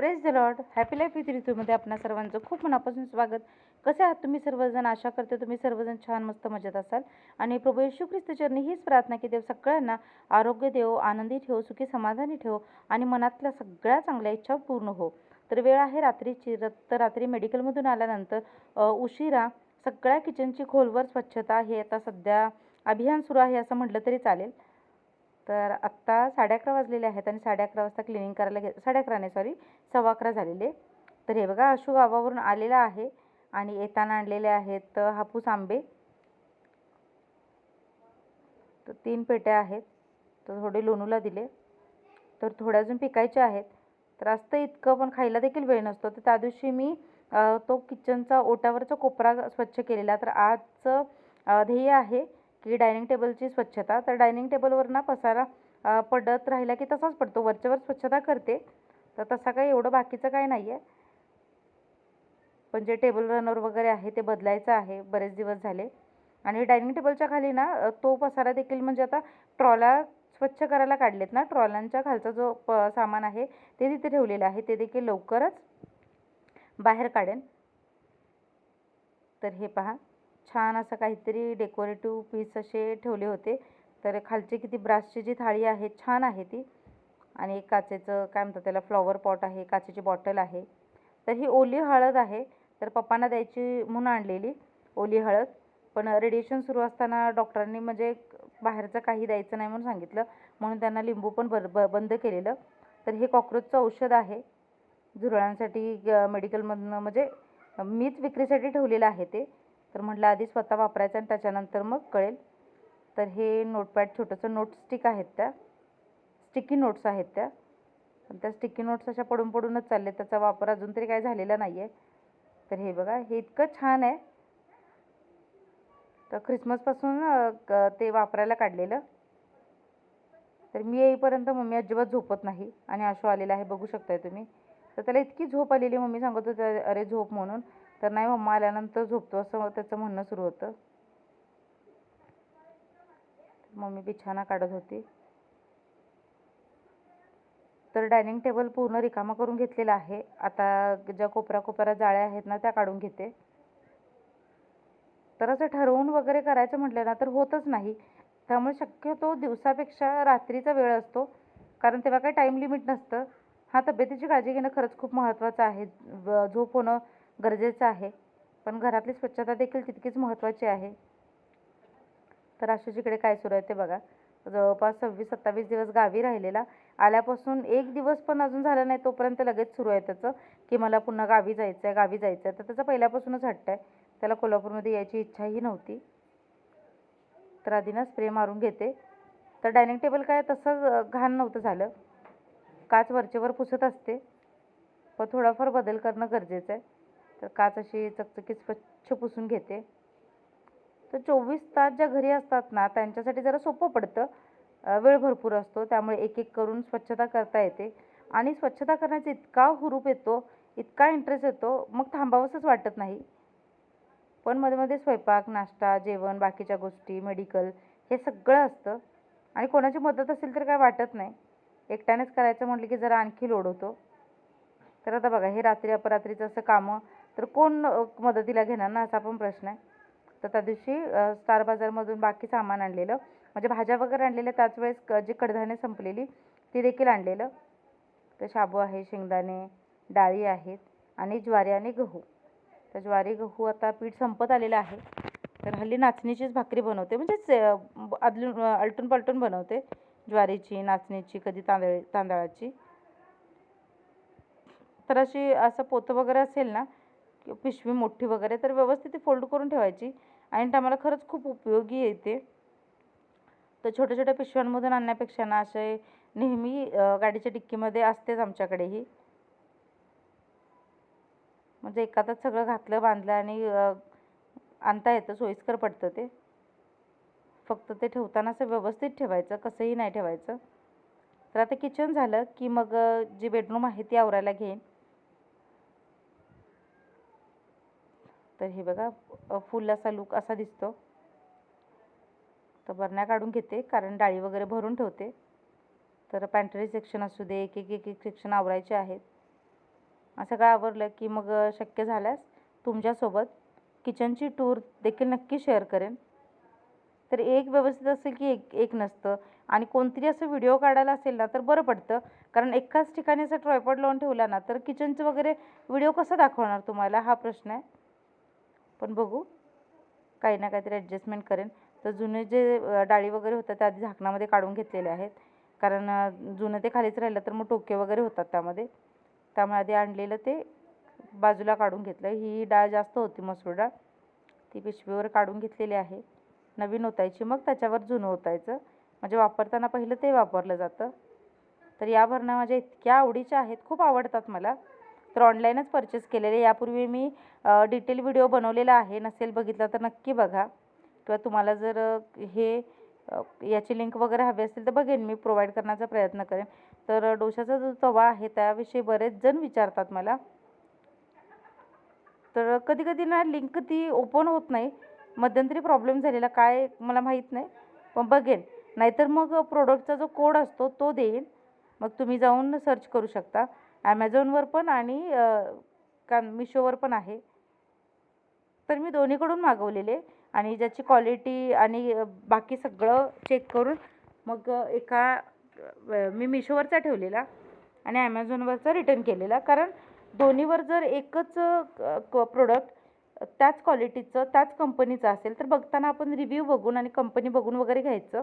Praise the Lord happy life with ऋतूमध्ये आपणा सर्वांचं खूप मनापासून स्वागत. कसे आहात तुम्ही सर्वजण? आशा करते तुम्ही सर्वजण छान मस्त मजेत असाल. आणि प्रभू येशू ख्रिस्त चरणी हीच प्रार्थना की देव सगळ्यांना आरोग्य देव आनंदी ठेव सुखी समाधानी ठेव आणि मनातल्या सगळ्या चांगल्या इच्छा पूर्ण हो. तर वेळ आहे रात्रीची. र- तर रात्री मेडिकलमधून आल्यानंतर उशिरा सगळ्या किचनची खोलवर स्वच्छता हे आता सध्या अभियान सुरू आहे असं म्हटलं तरी चालेल. तर आत्ता साडे अकरा वाजलेले आहेत आणि साडे अकरा वाजता क्लिनिंग करायला घे साडे अकरा नाही सॉरी सव्वा अकरा झालेले. तर हे बघा अशू गावावरून आलेला आहे आणि येताना आणलेले आहेत हापूस आंबे. तर तीन पेट्या आहेत. तर थोडे लोणूला दिले. तर थोडे अजून पिकायचे आहेत. तर असतं इतकं पण खायला देखील वेळ नसतो. तर त्या दिवशी मी तो किचनचा ओट्यावरचा कोपरा स्वच्छ केलेला. तर आजचं ध्येय आहे की डायनिंग टेबलची स्वच्छता तर डायनिंग टेबलवर ना पसारा पडत राहिला की तसाच पडतो. वरच्यावर स्वच्छता करते तर तसा काही एवढं बाकीचं काय नाही आहे पण जे टेबल रनर वगैरे आहे ते बदलायचं आहे बरेच दिवस झाले. आणि डायनिंग टेबलच्या खाली ना तो पसारा देखील म्हणजे आता ट्रॉला स्वच्छ करायला काढलेत ना. ट्रॉलांच्या खालचा जो प सामान आहे ते तिथे ठेवलेलं आहे. ते देखील लवकरच बाहेर काढेन. तर हे पहा. छान असं काहीतरी डेकोरेटिव्ह पीस असे ठेवले होते. तर खालचे किती ब्रासची जी थाळी आहे छान आहे ती. आणि एक काचेचं काय म्हणतात त्याला फ्लॉवर पॉट आहे काचेची बॉटल आहे. तर ही ओली हळद आहे. तर पप्पांना द्यायची म्हणून आणलेली ओली हळद. पण रेडिएशन सुरू असताना डॉक्टरांनी म्हणजे बाहेरचं काही द्यायचं नाही म्हणून सांगितलं. म्हणून त्यांना लिंबू पण बर ब बंद केलेलं. तर हे कॉक्रोचचं औषध आहे. झुरळांसाठी ग- मेडिकलमधनं म्हणजे मीच विक्रीसाठी ठेवलेलं आहे ते. तर म्हटलं आधी स्वतः वापरायचं आणि त्याच्यानंतर मग कळेल. तर हे नोटपॅड छोटंसं नोट स्टिक आहेत त्या. स्टिकी नोट्स आहेत त्या. पण त्या स्टिकी नोट्स अशा पडून पडूनच चालले त्याचा वापर अजून तरी काय झालेला नाही आहे तर हे बघा हे इतकं छान आहे. तर ख्रिसमसपासून क- ते वापरायला काढलेलं. तर मी येईपर्यंत मम्मी अजिबात झोपत नाही आणि आशू आलेला आहे बघू शकताय तुम्ही. तर त्याला इतकी झोप आलेली मम्मी सांगत होते अरे झोप म्हणून. तर नाही मम्मा आल्यानंतर झोपतो असं त्याचं म्हणणं सुरू होतं. मम्मी बिछाना काढत होती. तर डायनिंग टेबल पूर्ण रिकामा करून घेतलेला आहे. आता ज्या कोपऱ्या कोपऱ्या जाळ्या आहेत ना त्या काढून घेते. तर असं ठरवून वगैरे करायचं म्हटलं ना तर होतच नाही. त्यामुळे शक्यतो दिवसापेक्षा रात्रीचा वेळ असतो. कारण तेव्हा काही टाईम लिमिट नसतं. हा तब्येतीची काळजी घेणं खरंच खूप महत्त्वाचं आहे. झोप होणं गरजेचं आहे. पण घरातली स्वच्छता देखील तितकीच महत्त्वाची आहे. तर आशुजीकडे काय सुरू आहे ते बघा. जवळपास सव्वीस सत्तावीस दिवस गावी राहिलेला. आल्यापासून एक दिवस पण अजून झाला नाही तोपर्यंत लगेच सुरू आहे त्याचं. की मला पुन्हा गावी जायचं आहे गावी जायचं आहे तर त्याचा पहिल्यापासूनच हट्ट आहे. त्याला कोल्हापूरमध्ये यायची इच्छाही नव्हती. तर आधी ना स्प्रे मारून घेते. तर डायनिंग टेबल काय तसं घाण नव्हतं झालं. काच वरचेवर पुसत असते. पण थोडाफार बदल करणं गरजेचं आहे. तर काच अशी चकचकीत स्वच्छ पुसून घेते. तर चोवीस तास ज्या घरी असतात ना त्यांच्यासाठी जरा सोपं पडतं. वेळ भरपूर असतो त्यामुळे एक एक करून स्वच्छता करता येते. आणि स्वच्छता करण्याचा इतका हुरूप येतो इतका इंटरेस्ट येतो मग थांबावंसंच वाटत नाही. पण मध्ये मध्ये स्वयंपाक नाश्ता जेवण बाकीच्या गोष्टी मेडिकल हे सगळं असतं. आणि कोणाची मदत असेल तर काय वाटत नाही. एकट्यानेच करायचं म्हटलं की जरा आणखी लोड होतो. तर आता बघा हे रात्री अपरात्रीचं असं कामं तर कोण मदतीला घेणार ना असा पण प्रश्न आहे. तर त्या दिवशी स्टार बाजारमधून बाकी सामान आणलेलं. म्हणजे भाज्या वगैरे आणलेल्या त्याच वेळेस जे जी कडधान्य संपलेली ती देखील आणलेलं. तर शाबू आहे शेंगदाणे डाळी आहेत आणि ज्वारी आणि गहू. तर ज्वारी गहू आता पीठ संपत आलेलं आहे. तर हल्ली नाचणीचीच भाकरी बनवते. म्हणजेच आदलून आलटून पलटून बनवते. ज्वारीची नाचणीची कधी तांदळ तांदळाची. तर अशी असं पोतं वगैरे असेल ना पिशवी मोठी वगैरे तर व्यवस्थित ती फोल्ड करून ठेवायची. आणि आम्हाला खरंच खूप उपयोगी येते. तर छोट्या छोट्या पिशव्यांमधून आणण्यापेक्षा ना असे नेहमी गाडीच्या डिक्कीमध्ये असतेच आमच्याकडेही म्हणजे एखादंच सगळं घातलं बांधलं आणि आणता येतं सोयीस्कर पडतं ते. फक्त ते ठेवताना असं व्यवस्थित ठेवायचं कसंही नाही ठेवायचं. तर आता किचन झालं की मग जी बेडरूम आहे ती आवरायला घेईन. तर हे बघा फुल असा लुक असा दिसतो. तर बरण्या काढून घेते कारण डाळी वगैरे भरून ठेवते. तर पॅन्ट्री सेक्शन असू दे एक एक एक एक सेक्शन आवरायचे आहेत. असं काय आवरलं की मग शक्य झाल्यास तुमच्यासोबत किचनची टूर देखील नक्की शेअर करेन. तर एक व्यवस्थित असेल की एक एक नसतं. आणि कोणतरी असं व्हिडिओ काढायला असेल ना तर बरं पडतं. कारण एकाच ठिकाणी असं ट्रॉयपॉड लावून ठेवला ना तर किचनचं वगैरे व्हिडिओ कसा दाखवणार तुम्हाला? हा प्रश्न आहे. पण बघू. काही ना काहीतरी ॲडजस्टमेंट करेन. तर जुने जे डाळी वगैरे होतात त्या आधी झाकणामध्ये काढून घेतलेले आहेत. कारण जुनं ते खालीच राहिलं तर मग टोके वगैरे होतात त्यामध्ये. त्यामुळे आधी आणलेलं ते बाजूला काढून घेतलं ही डाळ जास्त होती मसूर डाळ. ती पिशवीवर काढून घेतलेली आहे. नवीन ओतायची मग त्याच्यावर जुनं ओतायचं. म्हणजे वापरताना पहिलं ते वापरलं जातं. तर या भरण्या माझ्या इतक्या आवडीच्या आहेत खूप आवडतात मला. तर ऑनलाईनच परचेस केलेले. यापूर्वी मी डिटेल व्हिडिओ बनवलेला आहे. नसेल बघितला तर नक्की बघा. किंवा तुम्हाला जर हे याची लिंक वगैरे हवी असेल तर बघेन. मी प्रोव्हाइड करण्याचा प्रयत्न करेन. तर डोशाचा जो तवा आहे त्याविषयी बरेच जण विचारतात मला. तर कधी कधी ना लिंक ती ओपन होत नाही. मध्यंतरी प्रॉब्लेम झालेला. काय मला माहीत नाही. पण बघेन. नाहीतर मग प्रोडक्टचा जो कोड असतो तो देईन. मग तुम्ही जाऊन सर्च करू शकता. ॲमेझॉनवर पण आणि का मिशोवर पण आहे. तर मी दोन्हीकडून मागवलेले आणि ज्याची क्वालिटी आणि बाकी सगळं चेक करून मग एका मी मिशोवरचा ठेवलेला आणि ॲमेझॉनवरचा रिटर्न केलेला. कारण दोन्हीवर जर एकच प्रोडक्ट त्याच क्वालिटीचं त्याच कंपनीचं असेल तर बघताना आपण रिव्ह्यू बघून आणि कंपनी बघून वगैरे घ्यायचं.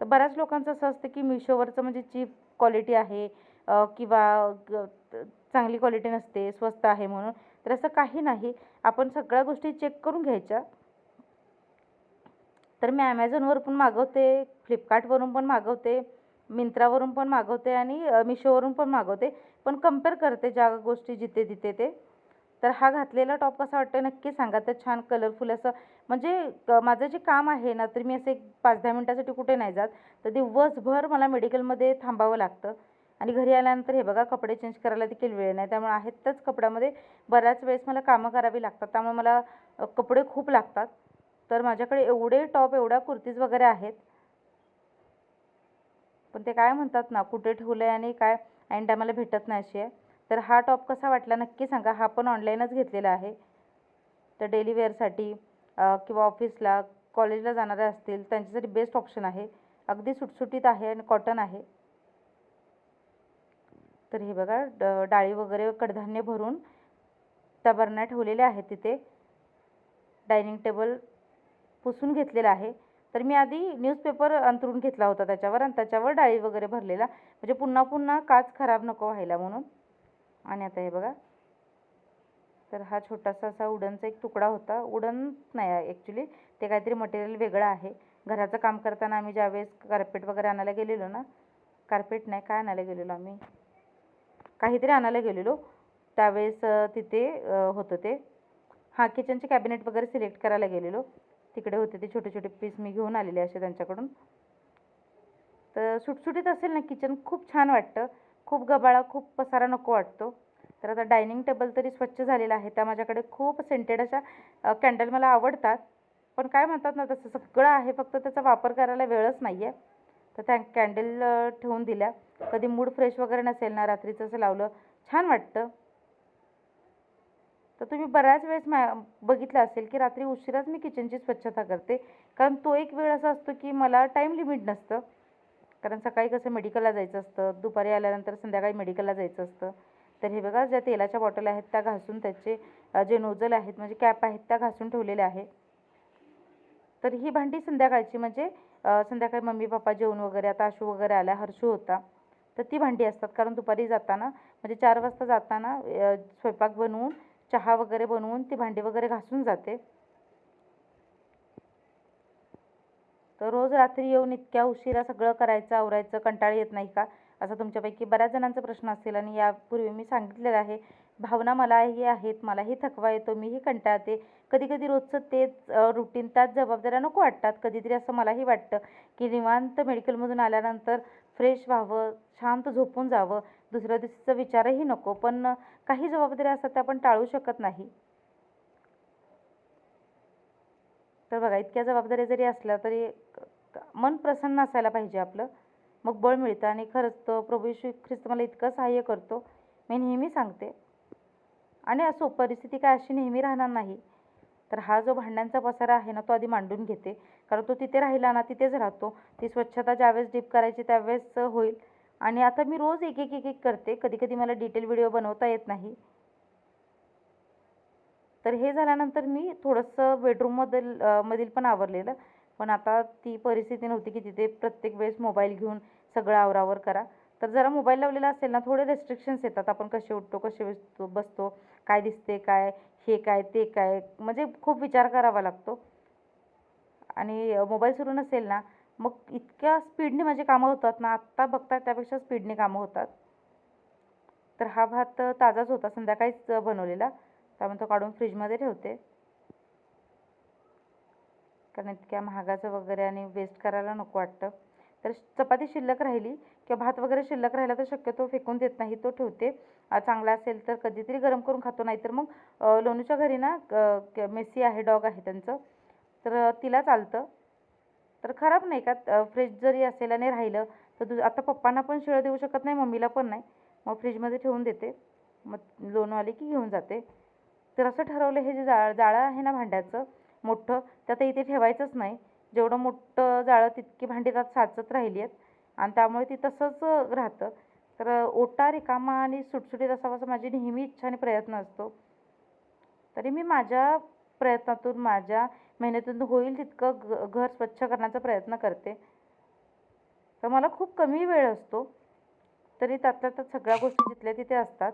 तर बऱ्याच लोकांचं असं असतं की मिशोवरचं म्हणजे चीप क्वालिटी आहे. किंवा चांगली क्वालिटी नसते स्वस्त आहे म्हणून. तर असं काही नाही. आपण सगळ्या गोष्टी चेक करून घ्यायच्या. तर मी ॲमेझॉनवर पण मागवते फ्लिपकार्टवरून पण मागवते मिंत्रावरून पण मागवते आणि मिशोवरून पण मागवते. पण कंपेअर करते ज्या गोष्टी जिथे तिथे ते. तर हा घातलेला टॉप कसा वाटतो नक्की सांगा. तर छान कलरफुल असं म्हणजे माझं जे काम आहे ना तर मी असं एक पाच दहा मिनटासाठी कुठे नाही जात. तर दिवसभर मला मेडिकलमध्ये थांबावं लागतं. आणि घरी आल्यानंतर हे बघा कपडे चेंज करायला देखील वेळ नाही. त्यामुळे आहेत त्याच कपड्यामध्ये. बऱ्याच वेळेस मला कामं करावी लागतात. त्यामुळे मला कपडे खूप लागतात. तर माझ्याकडे एवढे टॉप एवढ्या कुर्तीज वगैरे आहेत. पण ते काय म्हणतात ना कुठे ठेवलं आहे आणि काय ऐन टायमाला भेटत नाही अशी आहे. तर हा टॉप कसा वाटला नक्की सांगा. हा पण ऑनलाईनच घेतलेला आहे. तर डेली वेअरसाठी किंवा ऑफिसला कॉलेजला जाणारे असतील त्यांच्यासाठी बेस्ट ऑप्शन आहे. अगदी सुटसुटीत आहे आणि कॉटन आहे. तर हे बघा ड डाळी वगैरे कडधान्य भरून तबरण्या ठेवलेल्या आहेत तिथे. डायनिंग टेबल पुसून घेतलेला आहे. तर मी आधी न्यूजपेपर अंतरून घेतला होता त्याच्यावर आणि त्याच्यावर डाळी वगैरे भरलेला. म्हणजे पुन्हा पुन्हा काच खराब नको व्हायला म्हणून. आणि आता हे बघा. तर हा छोटासा असा उडनचा एक तुकडा होता. उडन नाही ॲक्च्युली ते काहीतरी मटेरियल वेगळं आहे. घराचं काम करताना आम्ही ज्यावेळेस कार्पेट वगैरे आणायला गेलेलो ना कार्पेट नाही काय आणायला गेलेलो आम्ही? काहीतरी आणायला गेलेलो. त्यावेळेस तिथे होतं ते. हां किचनचे कॅबिनेट वगैरे सिलेक्ट करायला गेलेलो. तिकडे होते ते छोटे छोटे पीस मी घेऊन आलेले असे त्यांच्याकडून. तर सुटसुटीत असेल ना किचन खूप छान वाटतं. खूप गबाळा खूप पसारा नको वाटतो. तर आता डायनिंग टेबल तरी स्वच्छ झालेला आहे. त्या माझ्याकडे खूप सेंटेड अशा कॅन्डल मला आवडतात. पण काय म्हणतात ना तसं सगळं आहे. फक्त त्याचा वापर करायला वेळच नाही आहे तर त्या कॅन्डल ठेवून दिल्या. कधी मूड फ्रेश वगैरे नसेल ना रात्रीचं असं लावलं छान वाटतं. तर तुम्ही बऱ्याच वेळेस मा बघितलं असेल की रात्री उशिराच मी किचनची स्वच्छता करते. कारण तो एक वेळ असा असतो की मला टाईम लिमिट नसतं. कारण सकाळी कसं मेडिकलला जायचं असतं दुपारी आल्यानंतर संध्याकाळी मेडिकलला जायचं असतं. तर हे बघा ज्या तेलाच्या बॉटल आहेत त्या घासून त्याचे जे नोजल आहेत म्हणजे कॅप आहेत त्या घासून ठेवलेल्या आहे. तर ही भांडी संध्याकाळची म्हणजे संध्याकाळी मम्मी पप्पा जेवण वगैरे आता आशू वगैरे आला हर्षू होता. तर ती भांडी असतात. कारण दुपारी जाताना म्हणजे चार वाजता जाताना स्वयंपाक बनवून चहा वगैरे बनवून ती भांडी वगैरे घासून जाते. तर रोज रात्री येऊन इतक्या उशिरा सगळं करायचं आवरायचं कंटाळा येत नाही का? असा तुमच्यापैकी बऱ्याच जणांचा प्रश्न असेल आणि यापूर्वी मी सांगितलेलं आहे. भावना मलाही आहेत मलाही थकवा येतो मीही कंटाळते. कधी कधी रोजचं तेच रुटीन त्याच जबाबदाऱ्या नको वाटतात. कधीतरी असं मलाही वाटतं की निवांत मेडिकलमधून आल्यानंतर फ्रेश व्हावं शांत झोपून जावं दुसऱ्या दिवशीचा विचारही नको पण काही जबाबदाऱ्या असतात त्या आपण टाळू शकत नाही. तर बघा इतक्या जबाबदाऱ्या जरी असल्या तरी मन प्रसन्न असायला पाहिजे आपलं. मग बळ मिळतं आणि खरंच तो प्रभू येशू ख्रिस्त मला इतकं सहाय्य करतो. मी नेहमी सांगते. आणि असो परिस्थिती काय अशी नेहमी राहणार नाही. तर हा जो भांड्यांचा पसारा आहे ना तो आधी मांडून घेते. कारण तो तिथे राहिला ना तिथेच राहतो. ती स्वच्छता ज्यावेळेस डीप करायची त्यावेळेस होईल. आणि आता मी रोज एक एक एक एक करते. कधी कधी मला डिटेल व्हिडिओ बनवता येत नाही. तर हे झाल्यानंतर मी थोडंसं बेडरूममधील मधील पण आवरलेलं. पण आता ती परिस्थिती नव्हती की तिथे प्रत्येक वेळेस मोबाईल घेऊन सगळं आवरावर करा. तर जरा मोबाईल लावलेला असेल ना थोडे रेस्ट्रिक्शन्स येतात. आपण कसे उठतो कसे बसतो बसतो काय दिसते काय हे काय ते काय म्हणजे खूप विचार करावा लागतो. आणि मोबाईल सुरू नसेल ना मग इतक्या स्पीडने माझी कामं होतात ना आत्ता बघता त्यापेक्षा स्पीडने कामं होतात. तर हा भात ताजाच होता संध्याकाळीच बनवलेला. त्यामुळे तो काढून फ्रीजमध्ये ठेवते. कारण इतक्या महागाचं वगैरे आणि वेस्ट करायला नको वाटतं. तर चपाती शिल्लक राहिली किंवा भात वगैरे शिल्लक राहिला तर शक्यतो फेकून देत नाही तो ठेवते. चांगला असेल तर कधीतरी गरम करून खातो नाहीतर मग लोणूच्या घरी ना मेसी आहे डॉग आहे त्यांचं. तर तिला चालतं. तर खराब नाही का फ्रीज जरी असेल आणि राहिलं तर दु आता पप्पांना पण शिळं देऊ शकत नाही मम्मीला पण नाही. मग फ्रीजमध्ये ठेवून देते. मग लोणू आले की घेऊन जाते. तर असं ठरवलं हे जे जाळ जाळं आहे ना भांड्याचं मोठं ते आता इथे ठेवायचंच नाही. जेवढं मोठं जाळं तितकी भांडी त्यात साचत राहिली आहेत आणि त्यामुळे ती तसंच राहतं. तर ओटा रिकामा आणि सुटसुटीत असावा असं माझी नेहमी इच्छा आणि प्रयत्न असतो. तरी मी माझ्या प्रयत्नातून माझ्या मेहनतीतून होईल तितकं ग घर स्वच्छ करण्याचा प्रयत्न करते. तर मला खूप कमी वेळ असतो. तरी त्यातल्या त्यात सगळ्या गोष्टी जिथल्या तिथे असतात.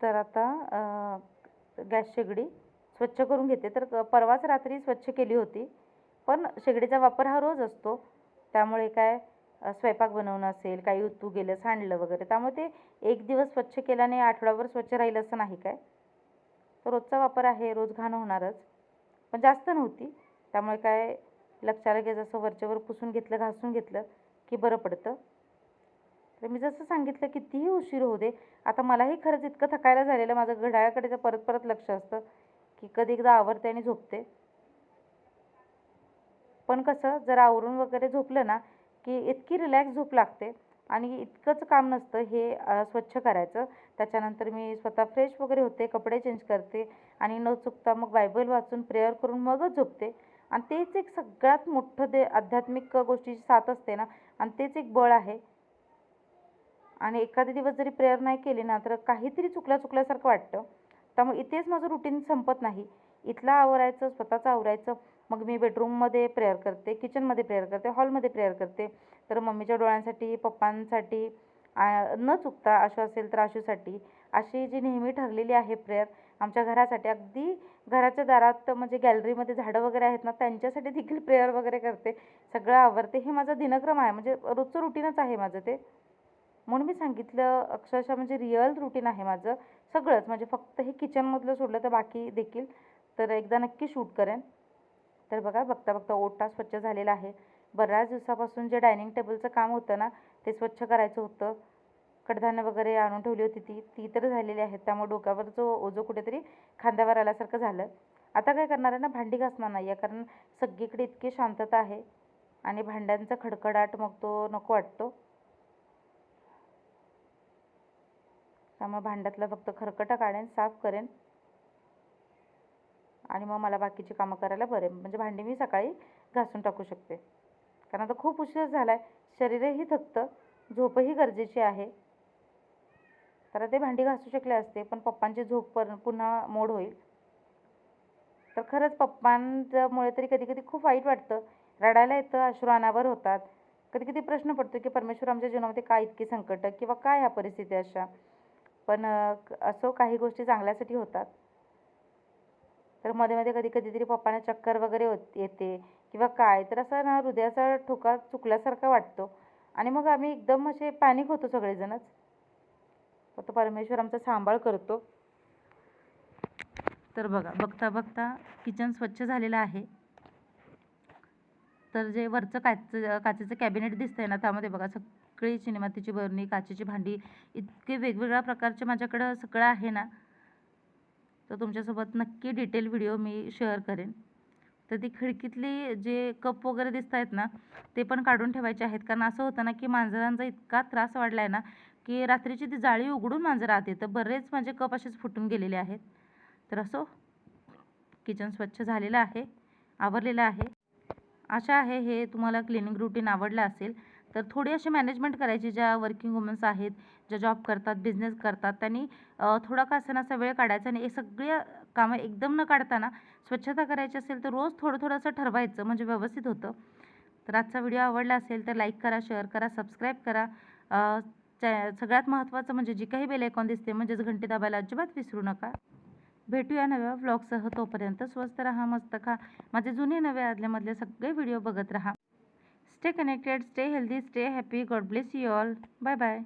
तर आता गॅस शेगडी. स्वच्छ करून घेते. तर परवाच रात्री स्वच्छ केली होती. पण शेगडीचा वापर हा रोज असतो. त्यामुळे काय स्वयंपाक बनवणं असेल काही उतू गेलं सांडलं वगैरे. त्यामुळे ते एक दिवस स्वच्छ केल्याने आठवड्याभर स्वच्छ राहील असं नाही काय? तर रोजचा वापर आहे रोज घाण होणारच. पण जास्त नव्हती. त्यामुळे काय लक्षाला घे जसं वरच्यावर पुसून घेतलं घासून घेतलं की बरं पडतं. तर मी जसं सांगितलं कितीही उशीर होऊ दे. आता मलाही खरंच इतकं थकायला झालेलं माझं घड्याळाकडे तर परत परत लक्ष असतं. की कधी एकदा आवरते आणि झोपते. पण कसं जर आवरून वगैरे झोपलं ना की इतकी रिलॅक्स झोप लागते आणि इतकंच काम नसतं हे स्वच्छ करायचं. त्याच्यानंतर मी स्वतः फ्रेश वगैरे होते कपडे चेंज करते आणि न चुकता मग बायबल वाचून प्रेयर करून मगच झोपते. आणि तेच एक सगळ्यात मोठं ते आध्यात्मिक गोष्टीची साथ असते ना आणि तेच एक बळ आहे. आणि एखादे दिवस जरी प्रेयर नाही केली ना तर काहीतरी चुकल्या चुकल्यासारखं वाटतं. त्यामुळे इथेच माझं रुटीन संपत नाही. इथलं आवरायचं स्वतःचं आवरायचं. मग मी बेडरूममध्ये प्रेयर करते किचनमध्ये प्रेयर करते हॉलमध्ये प्रेयर करते. तर मम्मीच्या डोळ्यांसाठी पप्पांसाठी न चुकता आशू असेल तर आशूसाठी अशी जी नेहमी ठरलेली आहे प्रेयर आमच्या घरासाठी अगदी घराच्या दारात म्हणजे गॅलरीमध्ये झाडं वगैरे आहेत ना त्यांच्यासाठी देखील प्रेयर वगैरे करते. सगळं आवरते. हे माझा दिनक्रम आहे. म्हणजे रोजचं रुटीनच आहे माझं ते. म्हणून मी सांगितलं अक्षरशः म्हणजे रिअल रुटीन आहे माझं. सगळंच म्हणजे फक्त हे किचनमधलं सोडलं तर बाकी देखील. तर एकदा नक्की शूट करेन. तर बघा बघता बघता ओटा स्वच्छ झालेला आहे. बऱ्याच दिवसापासून जे डायनिंग टेबलचं काम होतं ना ते स्वच्छ करायचं होतं. कडधान्य वगैरे आणून ठेवली होती ती ती तर झालेली आहेत. त्यामुळे डोक्यावर जो ओझं कुठेतरी खांद्यावर आल्यासारखं झालं. आता काय करणार आहे ना भांडी घासणार नाही आहे कारण सगळीकडे इतकी शांतता आहे. आणि भांड्यांचा खडखडाट मग तो नको वाटतो. त्यामुळे भांड्यातलं फक्त खरकटं काढेन साफ करेन. आणि मग मला बाकीची कामं करायला बरे म्हणजे भांडी मी सकाळी घासून टाकू शकते. कारण आता खूप उशीर झाला आहे शरीरही थकतं. झोपही गरजेची आहे. तर ते भांडी घासू शकले असते पण पप्पांची झोप पर पुन्हा मोड होईल. तर खरंच पप्पांच्यामुळे तरी कधी कधी खूप वाईट वाटतं. रडायला येतं अश्रू अनावर होतात. कधी कधी प्रश्न पडतो की परमेश्वर आमच्या जीवनामध्ये काय इतकी संकट? किंवा काय ह्या परिस्थिती अशा? पण असो काही गोष्टी चांगल्यासाठी होतात. तर मध्ये मध्ये कधी कधीतरी पप्पांना चक्कर वगैरे होत येते किंवा काय तर असं ना हृदयाचा ठोका चुकल्यासारखा वाटतो. आणि मग आम्ही एकदम असे पॅनिक होतो सगळेजणच. तो परमेश्वर आमचा सांभाळ करतो. तर बघा बघता बघता किचन स्वच्छ झालेलं आहे. तर जे वरचं काच काचेचं कॅबिनेट दिसतंय ना त्यामध्ये बघा सगळी मातीची बरणी काचेची भांडी इतके वेगवेगळ्या प्रकारचे माझ्याकडं सगळं आहे ना तर तुमच्यासोबत नक्की डिटेल व्हिडिओ मी शेअर करेन. तर ती खिडकीतली जे कप वगैरे दिसत आहेत ना ते पण काढून ठेवायचे आहेत. कारण असं होतं ना की मांजरांचा इतका त्रास वाढला आहे ना की रात्रीची ती जाळी उघडून मांजरं आत येतं. बरेच माझे कप असेच फुटून गेलेले आहेत. तर असो किचन स्वच्छ झालेलं आहे आवरलेलं आहे. आशा आहे हे तुम्हाला क्लिनिंग रुटीन आवडलं असेल. तर थोडी अशी मॅनेजमेंट करायची ज्या वर्किंग वुमन्स आहेत ज्या जॉब करतात बिझनेस करतात त्यांनी थोडा का असं असा वेळ काढायचा आणि हे सगळ्या कामं एकदम न काढताना स्वच्छता करायची असेल तर रोज थोडं थोडं असं ठरवायचं म्हणजे व्यवस्थित होतं. तर आजचा व्हिडिओ आवडला असेल तर लाईक करा शेअर करा सबस्क्राईब करा. च्या- सगळ्यात महत्त्वाचं म्हणजे जी काही बेल आयकॉन दिसते म्हणजेच घंटी दाबायला अजिबात विसरू नका. भेटूया नव्या व्लॉगसह तोपर्यंत स्वस्त रहा मस्त खा. माझे जुने नवे आदल्यामधले सगळे व्हिडिओ बघत राहा. Stay connected stay healthy stay happy God bless you all bye bye